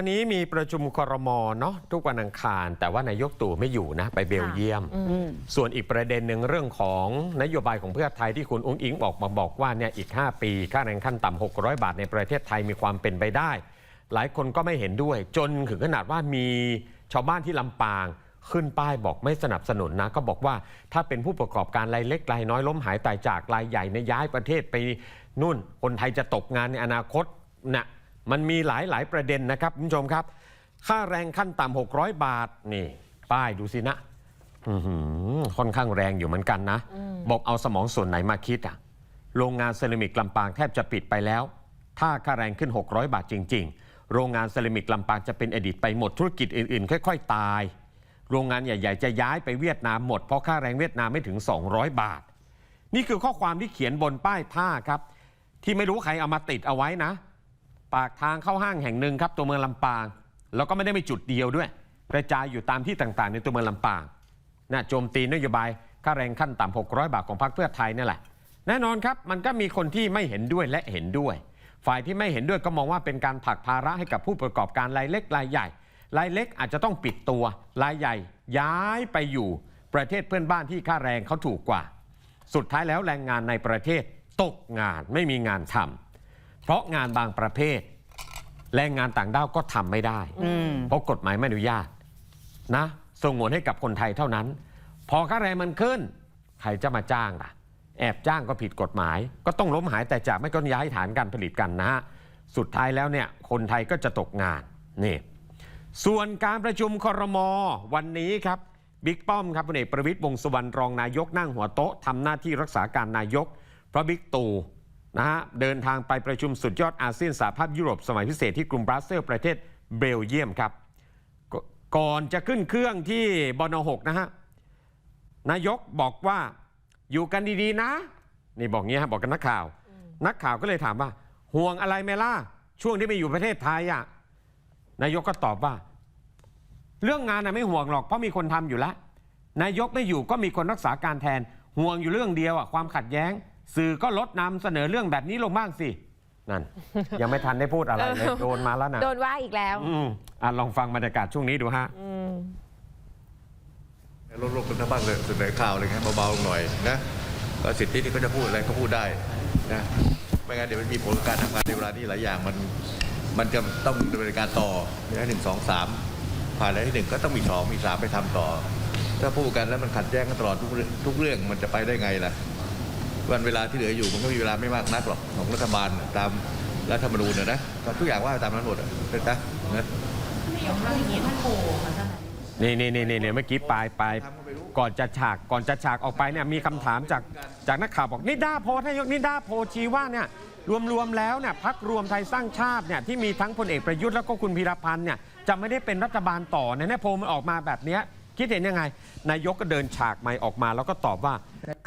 วันนี้มีประชุมครมเนาะทุกวันอังคาร แต่ว่านายกตู่ไม่อยู่นะ ไปเบลเยียม ส่วนอีกประเด็นหนึ่งเรื่องของนโยบายของเพื่อไทยที่คุณอุ้งอิงออกมาบอกว่าเนี่ยอีก 5 ปี ค่าแรงขั้นต่ำ600 บาทในประเทศไทยมีความเป็นไปได้ หลายคนก็ไม่เห็นด้วย จนถึงขนาดว่ามีชาวบ้านที่ลำปาง ขึ้นป้ายบอกไม่สนับสนุนนะ ก็บอกว่าถ้าเป็นผู้ประกอบการรายเล็กรายน้อยล้มหายตายจากรายใหญ่ในยย้ายประเทศไปนู่นคนไทยจะตกงานในอนาคตนะ มันมีหลายหลายประเด็นนะครับคุณผู้ชมครับ ค่าแรงขั้นต่ำ600 บาทนี่ ป้ายดูสินะอื้อหือค่อนข้างแรงอยู่เหมือนกันนะ บอกเอาสมองส่วนไหนมาคิดอะโรงงานเซรามิกลำปางแทบจะปิดไปแล้ว ถ้าค่าแรงขึ้น 600 บาทจริง ๆ โรงงานเซรามิกลำปางจะเป็นอดีตไปหมดธุรกิจอื่นๆ ค่อย ๆ ตาย โรงงานใหญ่ ๆ จะย้ายไปเวียดนามหมดเพราะค่าแรงเวียดนามไม่ถึง 200 บาท นี่คือข้อความที่เขียนบนป้ายผ้าครับ ที่ไม่รู้ใครเอามาติดเอาไว้นะ ปากทางเข้าห้างแห่งหนึ่งครับตัวเมืองลำปาง แล้วก็ไม่ได้มีจุดเดียวด้วย กระจายอยู่ตามที่ต่างๆ ในตัวเมืองลำปางนะโจมตีนโยบายค่าแรงขั้นต่ำ600 บาทของพรรคเพื่อไทยนั่นแหละ แน่นอนครับมันก็มีคนที่ไม่เห็นด้วยและเห็นด้วย ฝ่ายที่ไม่เห็นด้วยก็มองว่าเป็นการผลักภาระให้กับผู้ประกอบการรายเล็กรายใหญ่รายเล็กอาจจะต้องปิดตัวรายใหญ่ ย้ายไปอยู่ประเทศเพื่อนบ้านที่ค่าแรงเขาถูกกว่า สุดท้ายแล้วแรงงานในประเทศตกงานไม่มีงานทำ เพราะงานบางประเภท แรงงานต่างด้าวก็ทำไม่ได้เพราะกฎหมายไม่อนุญาตนะส่งงวนให้กับคนไทยเท่านั้น พอค่าแรงมันขึ้น ใครจะมาจ้างล่ะ แอบจ้างก็ผิดกฎหมาย ก็ต้องล้มหายแต่จากไม่ก็ย้ายฐานการผลิตกันนะฮะสุดท้ายแล้วเนี่ยคนไทยก็จะตกงานนี่ส่วนการประชุมครมวันนี้ครับบิ๊กป้อมครับพลเอกประวิตยวงษ์สุวรรณรองนายกนั่งหัวโต๊ะทำหน้าที่รักษาการนายกเพราะบิ๊กตู่ นะฮะเดินทางไปประชุมสุดยอดอาเซียนสหภาพยุโรปสมัยพิเศษที่กรุงบรัสเซลส์ประเทศเบลเยียมครับกก่อนจะขึ้นเครื่องที่บนหกนะฮะนายกบอกว่าอยู่กันดีๆนะ นี่บอกงี้ฮะบอกกับนักข่าว นักข่าวก็เลยถามว่า ห่วงอะไรไหมล่ะช่วงที่ไปอยู่ประเทศไทยอะนายกก็ตอบว่า เรื่องงานน่ะไม่ห่วงหรอกเพราะมีคนทำอยู่แล้วนายกไม่อยู่ก็มีคนรักษาการแทนห่วงอยู่เรื่องเดียวอะความขัดแย้ง สื่อก็ลดนำเสนอเรื่องแบบนี้ลงบ้างสิ นั่น ยังไม่ทันได้พูดอะไรเลยโดนมาแล้วนะโดนว่าอีกแล้ว อืมอะลองฟังบรรยากาศช่วงนี้ดูฮะ ลดลงเป็นบ้างเลยเสนอข่าวอะไรเงี้ยเบาๆลงหน่อยนะก็สิทธิที่เขาจะพูดอะไรก็พูดได้นะไม่งั้นเดี๋ยวมันมีผลกับการทำงานในเวลานี้หลายอย่างมันมันจะต้องดำเนินการต่อนะหนึ่งสองสามผ่านแล้วที่หนึ่งก็ต้องมีสองมีสามไปทำต่อ ถ้าพูดกันแล้วมันขัดแย้งกันตลอดทุกเรื่องทุกเรื่องมันจะไปได้ไงล่ะ วันเวลาที่เหลืออยู่มันก็มีเวลาไม่มากนักหรอกของรัฐบาลตามรัฐธรรมนูญนะนะก็ทุกอย่างว่าไปตามนั้นหมดอะเป็นนะนะนี่นี่นี่นี่เมื่อกี้ปลายปลายก่อนจะฉากก่อนจะฉากออกไปเนี่ยมีคำถามจากจากนักข่าวบอกนิด้าโพลทายกนิด้าโพลชี้ว่าเนี่ยรวมๆแล้วเนี่ยพักรวมไทยสร้างชาติเนี่ยที่มีทั้งพลเอกประยุทธ์แล้วก็คุณพีรพันธ์เนี่ยจะไม่ได้เป็นรัฐบาลต่อเนี่ยเนี่ยโพลมันออกมาแบบเนี้ยคิดเห็นยังไง นายกก็เดินฉากไม่ออกมาแล้วก็ตอบว่า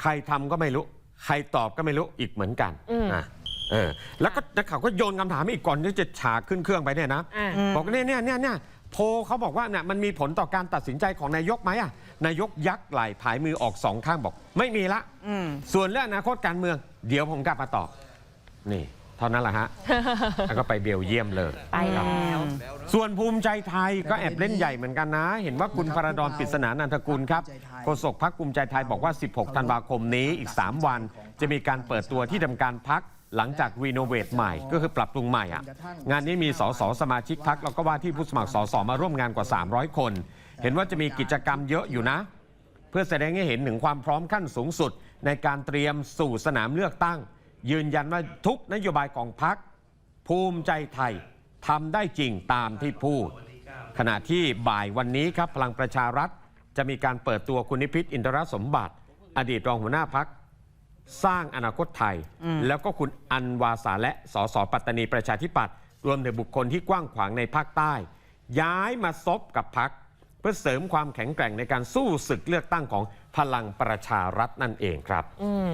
ใครทำก็ไม่รู้ ใครตอบก็ไม่รู้อีกเหมือนกันอืมนะเออแล้วก็นักข่าวก็โยนคำถามอีกก่อนที่จะฉากขึ้นเครื่องไปเนี่ยนะ อ่า บอกเนี่ยเนี่ยเนี่ยเนี่ยโพลเขาบอกว่าเนี่ยมันมีผลต่อการตัดสินใจของนายกไหมอะนายกยักไหล่ผายมือออกสองข้างบอก ไม่มีละ ส่วนเรื่องอนาคตการเมือง เดี๋ยวผมกลับมาตอบนี่ เท่านั้นแหละฮะ แล้วก็ไปเบลเยียมเลย ไปแล้ว ส่วนภูมิใจไทยก็แอบเล่นใหญ่เหมือนกันนะ เห็นว่าคุณพระดอนปริศนานันทกุลครับโฆษกพักภูมิใจไทยบอกว่า 16 ธันวาคมนี้อีก 3 วัน จะมีการเปิดตัวที่ทำการพักหลังจากรีโนเวทใหม่ก็คือปรับปรุงใหม่อะงานนี้มีสสสมาชิกพักแล้วก็ว่าที่ผู้สมัครสสมาร่วมงานกว่า 300 คน เห็นว่าจะมีกิจกรรมเยอะอยู่นะ เพื่อแสดงให้เห็นถึงความพร้อมขั้นสูงสุด ในการเตรียมสู่สนามเลือกตั้ง ยืนยันว่าทุกนโยบายของพักภูมิใจไทยทำได้จริงตามที่พูด ขณะที่บ่ายวันนี้ครับพลังประชารัฐจะมีการเปิดตัวคุณนิพิษอินทรสมบัติ อดีตรองหัวหน้าพักสร้างอนาคตไทย แล้วก็คุณอันวาสาและสสปัตตานีประชาธิปัตย์รวมถึงบุคคลที่กว้างขวางในภาคใต้ ย้ายมาซบกับพักเพื่อเสริมความแข็งแกร่งในการสู้ศึกเลือกตั้งของพลังประชารัฐนั่นเองครับอืม